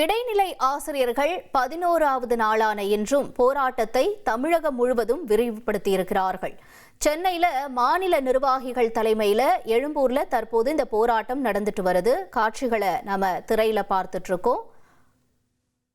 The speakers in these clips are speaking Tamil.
இடைநிலை ஆசிரியர்கள் பதினோராவது நாளான இன்றும் போராட்டத்தை தமிழகம் முழுவதும் விரிவுபடுத்தியிருக்கிறார்கள். சென்னையில மாநில நிர்வாகிகள் தலைமையில எழும்பூர்ல தற்போது இந்த போராட்டம் நடந்துட்டு வருது. காட்சிகளை நம்ம திரையில பார்த்துட்டு இருக்கோம்.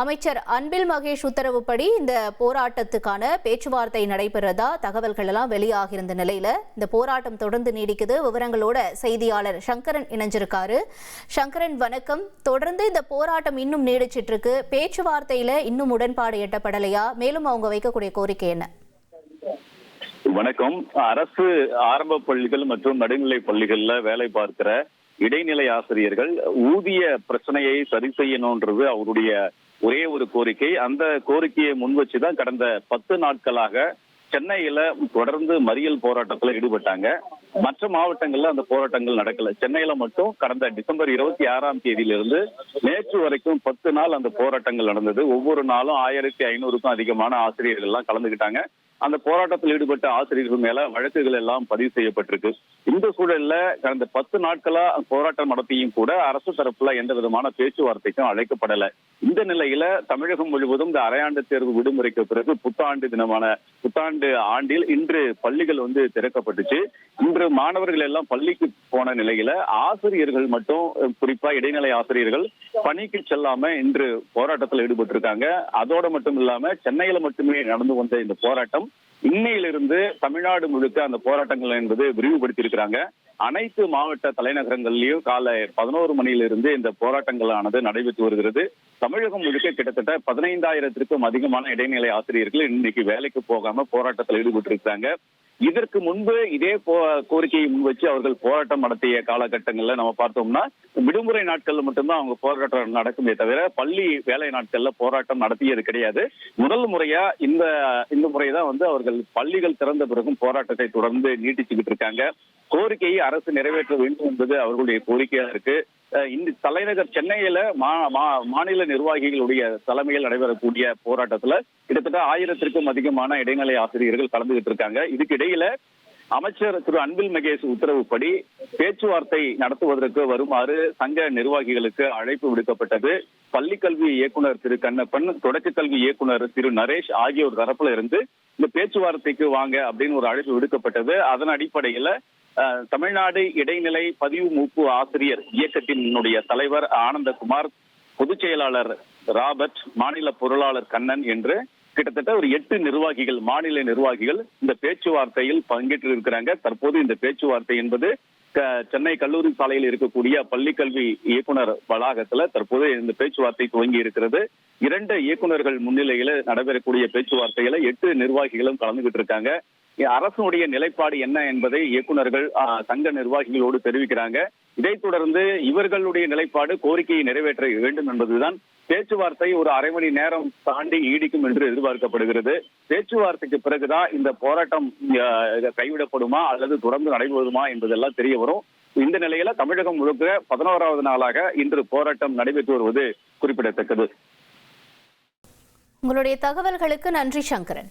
அமைச்சர் அன்பில் மகேஷ் உத்தரவுப்படி இந்த போராட்டத்துக்கான பேச்சுவார்த்தை நடைபெறதா தகவல்கள் எல்லாம் வெளியாகிருந்த நிலையில இந்த போராட்டம் தொடர்ந்து நீடிக்குது. விவரங்களோட செய்தியாளர் சங்கரன் இணைஞ்சிருக்காரு. சங்கரன் வணக்கம். தொடர்ந்து இந்த போராட்டம் இன்னும் நீடிச்சிட்டு இருக்கு பேச்சுவார்த்தையில இன்னும் உடன்பாடு எட்டப்படலையா? மேலும் அவங்க வைக்கக்கூடிய கோரிக்கை என்ன? வணக்கம். அரசு ஆரம்ப பள்ளிகள் மற்றும் நடுநிலை பள்ளிகள்ல வேலை பார்க்கிற இடைநிலை ஆசிரியர்கள் ஊதிய பிரச்சனையை சரி செய்யணும்ன்றது அவருடைய ஒரே ஒரு கோரிக்கை. அந்த கோரிக்கையை முன் வச்சுதான் கடந்த பத்து நாட்களாக சென்னையில தொடர்ந்து மறியல் போராட்டத்துல ஈடுபட்டாங்க. மற்ற மாவட்டங்கள்ல அந்த போராட்டங்கள் நடக்கல. சென்னையில மட்டும் கடந்த டிசம்பர் இருபத்தி ஆறாம் தேதியிலிருந்து நேற்று வரைக்கும் பத்து நாள் அந்த போராட்டங்கள் நடந்தது. ஒவ்வொரு நாளும் ஆயிரத்தி ஐநூறுக்கும் அதிகமான ஆசிரியர்கள் எல்லாம் கலந்துகிட்டாங்க. அந்த போராட்டத்தில் ஈடுபட்ட ஆசிரியர்கள் மேல வழக்குகள் எல்லாம் பதிவு செய்யப்பட்டிருக்கு. இந்த சூழல்ல கடந்த பத்து நாட்களா போராட்டம் நடத்தியும் கூட அரசு தரப்புல எந்த விதமான பேச்சுவார்த்தைக்கும் அழைக்கப்படல. இந்த நிலையில தமிழகம் முழுவதும் இந்த அரையாண்டு தேர்வு விடுமுறைக்கு பிறகு புத்தாண்டு தினமான புத்தாண்டு ஆண்டில் இன்று பள்ளிகள் வந்து திறக்கப்பட்டுச்சு. இன்று மாணவர்கள் எல்லாம் பள்ளிக்கு போன நிலையில ஆசிரியர்கள் மட்டும் குறிப்பா இடைநிலை ஆசிரியர்கள் பணிக்கு செல்லாம இன்று போராட்டத்தில் ஈடுபட்டிருக்காங்க. அதோட மட்டும் இல்லாம சென்னையில மட்டுமே நடந்து வந்த இந்த போராட்டம் இன்னையிலிருந்து தமிழ்நாடு முழுக்க அந்த போராட்டங்கள் என்பது விரிவுபடுத்தி இருக்கிறாங்க அனைத்து மாவட்ட தலைநகரங்கள்லயும் காலை பதினோரு மணியிலிருந்து இந்த போராட்டங்களானது நடைபெற்று வருகிறது. தமிழகம் முழுக்க கிட்டத்தட்ட பதினைந்தாயிரத்திற்கும் அதிகமான இடைநிலை ஆசிரியர்கள் இன்னைக்கு வேலைக்கு போகாம போராட்டத்தில் ஈடுபட்டு இருக்காங்க இதற்கு முன்பு இதே கோரிக்கையை முன்வச்சு அவர்கள் போராட்டம் நடத்திய காலகட்டங்கள்ல நம்ம பார்த்தோம்னா விடுமுறை நாட்கள்ல மட்டும்தான் அவங்க போராட்டம் நடக்குமே தவிர பள்ளி வேலை நாட்கள்ல போராட்டம் நடத்தியது கிடையாது. முதல் முறையா இந்த இந்த முறைதான் வந்து அவர்கள் பள்ளிகள் திறந்த பிறகும் போராட்டத்தை தொடர்ந்து நீட்டிச்சுக்கிட்டு இருக்காங்க. கோரிக்கையை அரசு நிறைவேற்ற வேண்டும் என்பது அவர்களுடைய கோரிக்கையா இருக்கு. இந்த தலைநகர் சென்னையில மாநில நிர்வாகிகளுடைய தலைமையில் நடைபெறக்கூடிய போராட்டத்துல கிட்டத்தட்ட ஆயிரத்திற்கும் அதிகமான இடைநிலை ஆசிரியர்கள் கலந்துகிட்டு இருக்காங்க. இதுக்கு இடையில அமைச்சர் திரு அன்பில் மகேஷ் உத்தரவுப்படி பேச்சுவார்த்தை நடத்துவதற்கு வருமாறு சங்க நிர்வாகிகளுக்கு அழைப்பு விடுக்கப்பட்டது. பள்ளிக்கல்வி இயக்குனர் திரு கண்ணப்பன் தொடக்க கல்வி இயக்குனர் திரு நரேஷ் ஆகியோர் தரப்புல இருந்து இந்த பேச்சுவார்த்தைக்கு வாங்க அப்படின்னு ஒரு அழைப்பு விடுக்கப்பட்டது. அதன் அடிப்படையில தமிழ்நாடு இடைநிலை பதிவு மூப்பு ஆசிரியர் இயக்கத்தினுடைய தலைவர் ஆனந்தகுமார் பொதுச் செயலாளர் ராபர்ட் மாநில பொருளாளர் கண்ணன் என்று கிட்டத்தட்ட ஒரு எட்டு நிர்வாகிகள் மாநில நிர்வாகிகள் இந்த பேச்சுவார்த்தையில் பங்கேற்று இருக்கிறாங்க தற்போது இந்த பேச்சுவார்த்தை என்பது சென்னை கல்லூரி சாலையில் இருக்கக்கூடிய பள்ளிக்கல்வி இயக்குனர் வளாகத்துல தற்போது இந்த பேச்சுவார்த்தை துவங்கி இருக்கிறது. இரண்டு இயக்குநர்கள் முன்னிலையில நடைபெறக்கூடிய பேச்சுவார்த்தையில எட்டு நிர்வாகிகளும் கலந்துகிட்டு இருக்காங்க. அரசுடைய நிலைப்பாடு என்ன என்பதை இயக்குநர்கள் சங்க நிர்வாகிகளோடு தெரிவிக்கிறாங்க. இதைத் தொடர்ந்து இவர்களுடைய நிலைப்பாடு கோரிக்கையை நிறைவேற்ற வேண்டும் என்பதுதான் பேச்சுவார்த்தை ஒரு அரை மணி நேரம் தாண்டி நீடிக்கும் என்று எதிர்பார்க்கப்படுகிறது. பேச்சுவார்த்தைக்கு பிறகுதான் இந்த போராட்டம் கைவிடப்படுமா அல்லது தொடர்ந்து நடைபெறுமா என்பதெல்லாம் தெரிய வரும். இந்த நிலையில தமிழகம் முழுக்க பதினோராவது நாளாக இன்று போராட்டம் நடைபெற்று வருவது குறிப்பிடத்தக்கது. உங்களுடைய தகவல்களுக்கு நன்றி சங்கரன்.